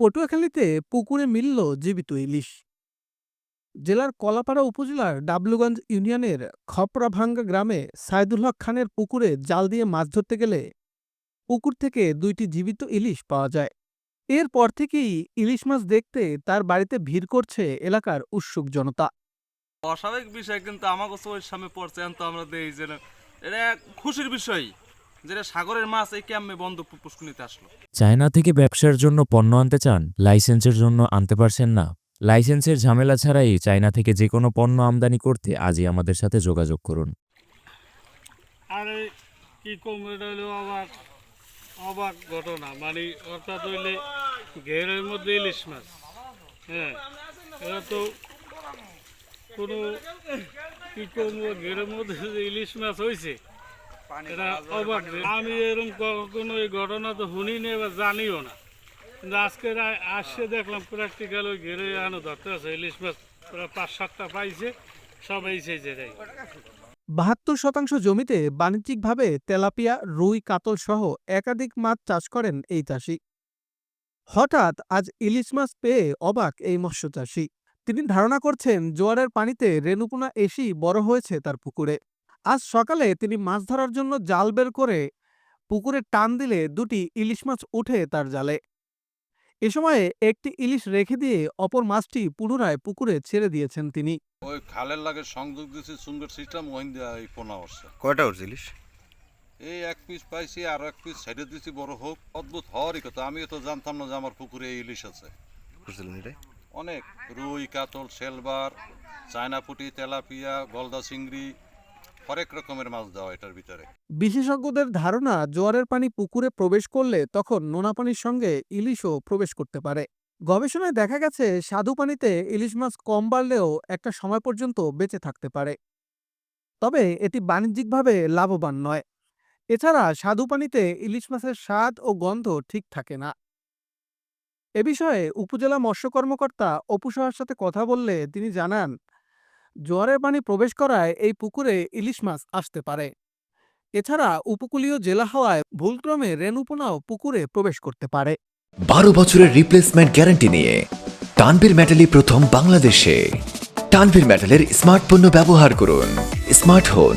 পটুয়াখালীতে পুকুরে মিলল জীবিত ইলিশ। জেলার কলাপাড়া উপজেলার ডাবলুগঞ্জ ইউনিয়নের খপরাভাঙ্গা গ্রামে সাইদুল হক খানের পুকুরে জাল দিয়ে মাছ ধরতে গেলে পুকুর থেকে দুইটি জীবিত ইলিশ পাওয়া যায়। এরপর থেকেই ইলিশ মাছ দেখতে তার বাড়িতে ভিড় করছে এলাকার উৎসুক জনতা। অস্বাভাবিক বিষয়, কিন্তু আমাকে চোখের সামনে পড়ছে আমরা দেখি যে এটা খুশির বিষয়। যেটা সাগরের মাছ এই ক্যাম্পে বন্ধ পু- পুষ্করিণীতে আসলো। চায়না থেকে ব্যবসার জন্য পণ্য আনতে চান লাইসেন্সের জন্য আনতে পারছেন না। লাইসেন্সের ঝামেলা ছাড়াই চায়না থেকে যে কোনো পণ্য আমদানি করতে আজই আমাদের সাথে যোগাযোগ করুন। আরে কি কম এটা হলো অবাক অবাক ঘটনা। মানে অর্থাৎ হইলে ঘেরের মধ্যে ইলিশ মাছ হ্যাঁ? এটা তো কোনো কি কম ঘেরের মধ্যে ইলিশ মাছ হয়েছে। আমি এরকম কখনো এই ঘটনা তো শুনিনি বা জানিও না। কিন্তু আজকে আসছে দেখলাম প্র্যাকটিক্যাল ওই ঘেরে আনো ধরতে আছে ইলিশ মাছ প্রায় পাঁচ সাতটা পাইছে সবাই সেই যেটাই বাহাত্তর শতাংশ জমিতে বাণিজ্যিকভাবে তেলাপিয়া রুই কাতল সহ একাধিক মাছ চাষ করেন এই চাষি। হঠাৎ আজ ইলিশ মাছ পেয়ে অবাক এই মৎস্য চাষি। তিনি ধারণা করছেন জোয়ারের পানিতে রেণুপোনা এসি বড় হয়েছে তার পুকুরে। আজ সকালে তিনি মাছ ধরার জন্য জাল বের করে পুকুরে টান দিলে দুটি ইলিশ মাছ উঠে তার জালে। এ সময়ে একটি ইলিশ রেখে দিয়ে অপর মাছটি পুনরায় পুকুরে ছেড়ে দিয়েছেন তিনি। ওই খালের লাগে সংযোগ দিছি সুন্দর সিস্টেম ওইন দিয়া এই পোনা উঠছে কয়টা উঠছিলিস এই এক পিস পাইছি আর এক পিস ছেড়ে দিছি বড় হোক। অদ্ভুত হওয়ারই কথা আমিও তো জানতাম না যে আমার পুকুরে এই ইলিশ আছে। অনেক। রুই কাতল সেলবার চায়না পুটি তেলাপিয়া গলদা চিংড়ি বিশেষজ্ঞদের ধারণা, জোয়ারের পানি পুকুরে প্রবেশ করলে তখন নোনা পানির সঙ্গে ইলিশও প্রবেশ করতে পারে। গবেষণায় দেখা গেছে স্বাদু পানিতে ইলিশ মাছ কম বাড়লেও একটা সময় পর্যন্ত বেঁচে থাকতে পারে। তবে এটি বাণিজ্যিকভাবে লাভবান নয়। এছাড়া স্বাদু পানিতে ইলিশ মাছের স্বাদ ও গন্ধ ঠিক থাকে না। এ বিষয়ে উপজেলা মৎস্য কর্মকর্তা অপু সাহার সাথে কথা বললে তিনি জানান জোয়ারের পানি প্রবেশ করায় এই পুকুরে ইলিশ মাছ আসতে পারে। এছাড়া উপকূলীয় জেলা হওয়ায় ভুলক্রমে রেণুপোনাও পুকুরে প্রবেশ করতে পারে। বারো বছরের রিপ্লেসমেন্ট গ্যারান্টি নিয়ে তানভীর মেটালি প্রথম বাংলাদেশে। তানভীর মেটালের স্মার্ট পণ্য ব্যবহার করুন। স্মার্টফোন